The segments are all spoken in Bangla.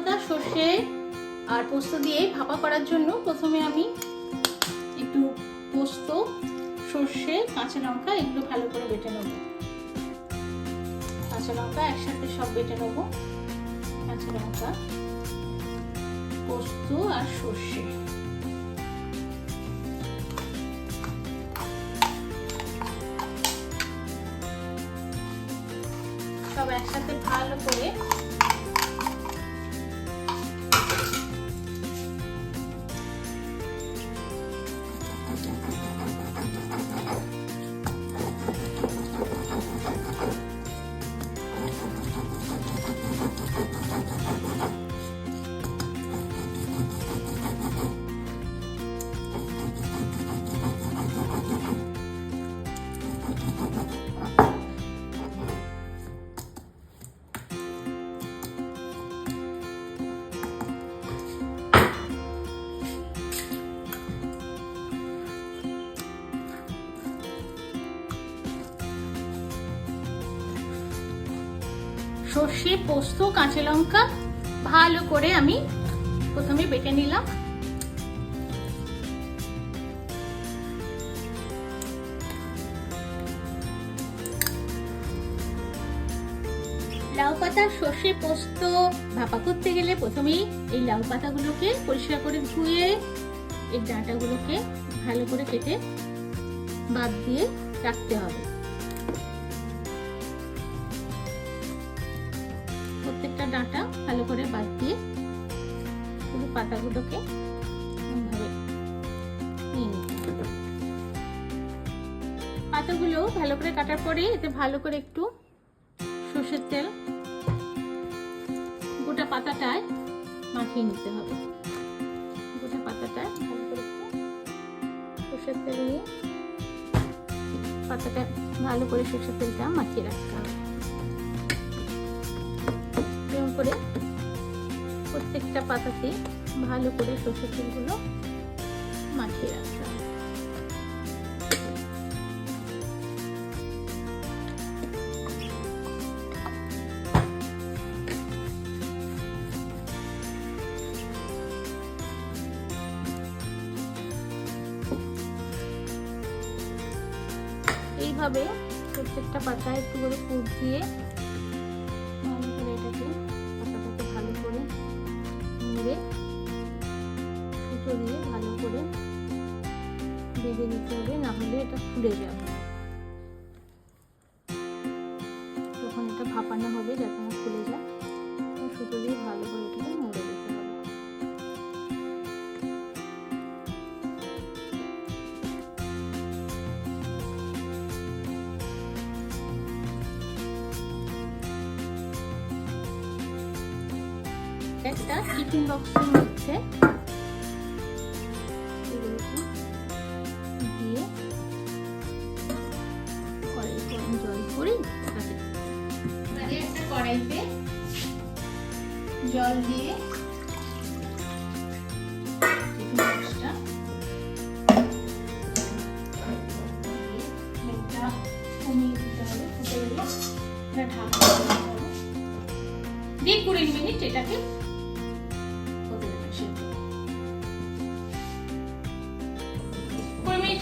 পাতা সর্ষে আর পোস্ত দিয়ে ভাপা করার জন্য প্রথমে আমি একটু পোস্ত, সর্ষে, কাঁচা লঙ্কা এগুলো ভালো করে বেটে নেব। কাঁচা লঙ্কা একসাথে সব বেটে নেব। কাঁচা লঙ্কা, পোস্ত আর সর্ষে। সব একসাথে ভালো করে সর্ষে, পোস্ত, কাঁচা লঙ্কা, ভালো করে আমি প্রথমে বেটে নিলাম। লাউ পাতা, সর্ষে, পোস্ত ভাপা করতে গেলে প্রথমেই এই লাউ পাতাগুলোকে পরিষ্কার করে ধুয়ে, এই ডাঁটাগুলোকে ভালো করে কেটে বাদ দিয়ে রাখতে হবে। ডাঁটা ভালো করে বাদ দিয়ে শুধু পাতাগুলোকে পাতাগুলো ভালো করে কাটার পরে এতে ভালো করে একটু সর্ষের তেল, গোটা পাতাটায় মাখিয়ে নিতে হবে। গোটা পাতাটায় সর্ষের তেল নিয়ে পাতাটা ভালো করে সর্ষের তেলটা মাখিয়ে রাখতে হবে। করে প্রত্যেকটা পাতাতে ভালো করে সর্ষের তেলগুলো মাখিয়ে রাখতে হবে। এইভাবে প্রত্যেকটা পাতায় একটু করে পুর দিয়ে সুতো দিয়ে ভালো করে বেঁধে দিতে হবে, না হলে এটা ফুলে যাবে। তখন এটা ভাপানো হবে, যাতে না ফুলে যায়। সুতো দিয়ে ভালো করে এটাকে মুড়ে একটা টিফিন বক্সের মধ্যে জল একটা জল দিয়ে দিয়ে কুড়ি মিনিট এটাকে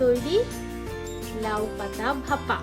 তৈরি লাউ পাতা ভাপা।